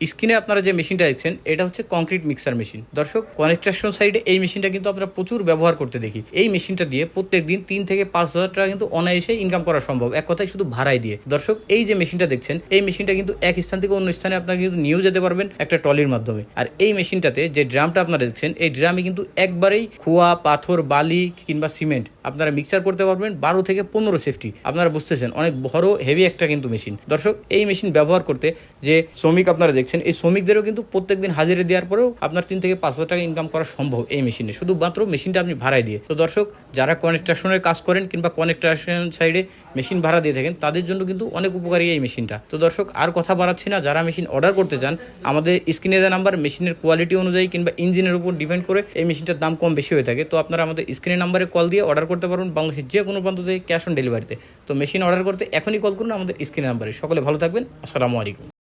স্ক্রিনে আপনারা যে মেশিনটা দেখছেন, এটা হচ্ছে কংক্রিট মিক্সার মেশিন। দর্শক, কনস্ট্রাকশন সাইডে এই মেশিনটা কিন্তু আমরা প্রচুর ব্যবহার করতে দেখি। এই মেশিনটা দিয়ে প্রত্যেক দিন তিন থেকে পাঁচ হাজার টাকা কিন্তু অনায়াসে ইনকাম করা সম্ভব। এক কথায় শুধু ভাড়াই দিয়ে। দর্শক, এই যে মেশিনটা দেখছেন, এই মেশিনটা কিন্তু এক স্থান থেকে অন্য স্থানে আপনারা কিন্তু নিয়েও যেতে পারবেন একটা ট্রলির মাধ্যমে। আর এই মেশিনটাতে যে ড্রামটা আপনারা দেখছেন, এই ড্রামে কিন্তু একবারেই খোয়া, পাথর, বালি কিংবা সিমেন্ট আপনারা মিক্সার করতে পারবেন বারো থেকে পনেরো সেফটি। আপনারা বুঝতেছেন, অনেক বড় হেভি একটা কিন্তু মেশিন। দর্শক, এই মেশিন ব্যবহার করতে যে শ্রমিক আপনারা দেখছেন এই শ্রমিকদেরও কিন্তু প্রত্যেকদিন হাজিরে দেওয়ার পরেও আপনার তিন থেকে পাঁচ হাজার টাকা ইনকাম করা সম্ভব এই মেশিনে শুধুমাত্র মেশিনটা আপনি ভাড়ায় দিয়ে। তো দর্শক, যারা কনেকট্রাকশনের কাজ করেন কিংবা কনেকট্রাকশন সাইডে মেশিন ভাড়া দিয়ে থাকেন, তাদের জন্য কিন্তু অনেক উপকারী এই মেশিনটা তো দর্শক, আর কথা বাড়াচ্ছি না, যারা মেশিন অর্ডার করতে চান, আমাদের স্ক্রিনে দেওয়া নাম্বার মেশিনের কোয়ালিটি অনুযায়ী কিংবা ইঞ্জিনের উপর ডিপেন্ড করে এই মেশিনটার দাম কম বেশি হয়ে থাকে। তো আপনারা আমাদের স্ক্রিনের নাম্বারে কল দিয়ে অর্ডার করতে পারবেন বাংলাদেশের যে কোনো প্রান্ত থেকে ক্যাশ অন ডেলিভারিতে তো মেশিন অর্ডার করতে এখনই কল করুন আমাদের স্ক্রিনের নাম্বারে সকলে ভালো থাকবেন। আসসালামু আলাইকুম।